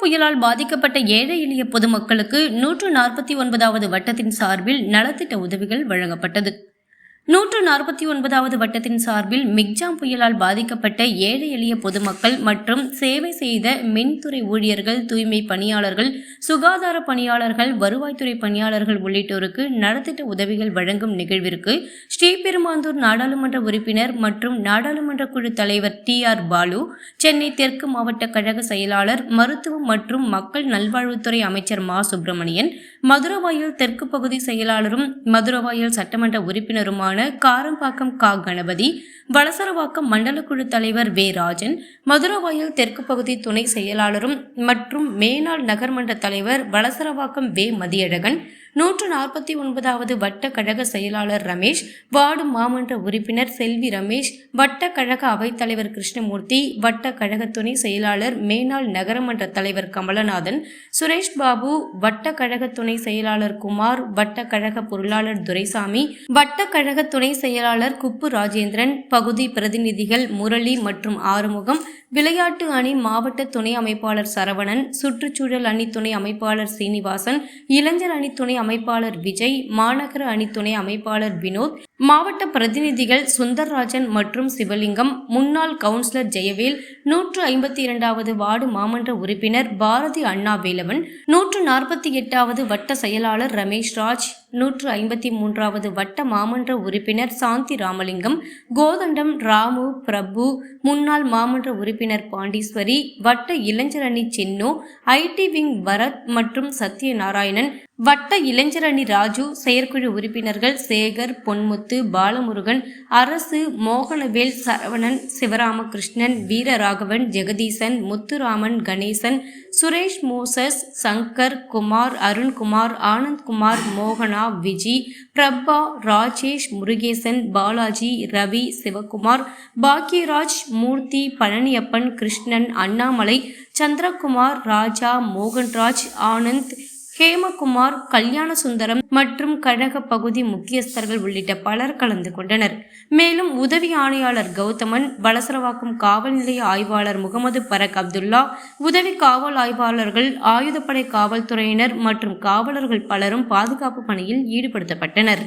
புயலால் பாதிக்கப்பட்ட ஏழை எளிய பொதுமக்களுக்கு நூற்று நாற்பத்தி ஒன்பதாவது வட்டத்தின் சார்பில் நலத்திட்ட உதவிகள் வழங்கப்பட்டது. நூற்று நாற்பத்தி ஒன்பதாவது வட்டத்தின் சார்பில் மிக்ஜாம் புயலால் பாதிக்கப்பட்ட ஏழை எளிய பொதுமக்கள் மற்றும் சேவை செய்த மின்துறை ஊழியர்கள் தூய்மை பணியாளர்கள் சுகாதார பணியாளர்கள் வருவாய்த்துறை பணியாளர்கள் உள்ளிட்டோருக்கு நலத்திட்ட உதவிகள் வழங்கும் நிகழ்விற்கு ஸ்ரீபெருமாந்தூர் நாடாளுமன்ற உறுப்பினர் மற்றும் நாடாளுமன்ற குழு தலைவர் டி ஆர் பாலு சென்னை தெற்கு மாவட்ட கழக செயலாளர் மருத்துவம் மற்றும் மக்கள் நல்வாழ்வுத்துறை அமைச்சர் மா. சுப்பிரமணியன் மதுரவாயல் தெற்கு பகுதி செயலாளரும் மதுரவாயல் சட்டமன்ற உறுப்பினருமான காரம்பாக்கம் கா கணபதி வலசரவாக்கம் மண்டல குழு தலைவர் வே ராஜன் மதுரவாயல் தெற்கு பகுதி துணை செயலாளரும் மற்றும் மேனாள் நகர்மன்ற தலைவர் வலசரவாக்கம் வே மதியழகன் நூற்று நாற்பத்தி ஒன்பதாவது வட்ட கழக செயலாளர் ரமேஷ் வார்டு மாமன்ற உறுப்பினர் செல்வி ரமேஷ் வட்ட கழக அவைத்தலைவர் கிருஷ்ணமூர்த்தி வட்ட கழக துணை செயலாளர் மேனாள் நகரமன்ற தலைவர் கமலநாதன் சுரேஷ் பாபு வட்ட கழக துணை செயலாளர் குமார் வட்ட கழக பொருளாளர் துரைசாமி வட்ட கழக துணை செயலாளர் குப்பு ராஜேந்திரன் பகுதி பிரதிநிதிகள் முரளி மற்றும் ஆறுமுகம் விளையாட்டு அணி மாவட்ட துணை அமைப்பாளர் சரவணன் சுற்றுச்சூழல் அணி துணை அமைப்பாளர் சீனிவாசன் இளைஞர் அணி துணை அமைப்பாளர் விஜய் மாநகர அணி துணை அமைப்பாளர் வினோத் மாவட்ட பிரதிநிதிகள் சுந்தர்ராஜன் மற்றும் சிவலிங்கம் முன்னாள் கவுன்சிலர் ஜெயவேல் நூற்று ஐம்பத்தி இரண்டாவது வார்டு மாமன்ற உறுப்பினர் பாரதி அண்ணா வேலவன் நூற்று நாற்பத்தி எட்டாவது வட்ட செயலாளர் ரமேஷ் ராஜ் நூற்று ஐம்பத்தி மூன்றாவது வட்ட மாமன்ற உறுப்பினர் சாந்தி ராமலிங்கம் கோதண்டம் ராமு பிரபு முன்னாள் மாமன்ற உறுப்பினர் பாண்டீஸ்வரி வட்ட இளைஞரணி அணி சின்னு ஐடி விங் பரத் மற்றும் சத்யநாராயணன் வட்ட இளைஞரணி ராஜு செயற்குழு உறுப்பினர்கள் சேகர் பொன்முத்து பாலமுருகன் அரசு மோகனவேல் சரவணன் சிவராமகிருஷ்ணன் வீரராகவன் ஜெகதீசன் முத்துராமன் கணேசன் சுரேஷ் மோசஸ் சங்கர் குமார் அருண்குமார் ஆனந்த்குமார் மோகனா விஜி பிரபா ராஜேஷ் முருகேசன் பாலாஜி ரவி சிவகுமார் பாக்யராஜ் மூர்த்தி பழனியப்பன் கிருஷ்ணன் அண்ணாமலை சந்திரகுமார் ராஜா மோகன்ராஜ் ஆனந்த் ஹேமகுமார் கல்யாண சுந்தரம் மற்றும் கழக பகுதி முக்கியஸ்தர்கள் உள்ளிட்ட பலர் கலந்து கொண்டனர். மேலும் உதவி ஆணையாளர் கௌதமன் வலசரவாக்கம் காவல் நிலைய ஆய்வாளர் முகமது பரக் அப்துல்லா உதவி காவல் ஆய்வாளர்கள் ஆயுதப்படை காவல்துறையினர் மற்றும் காவலர்கள் பலரும் பாதுகாப்பு பணியில் ஈடுபடுத்தப்பட்டனர்.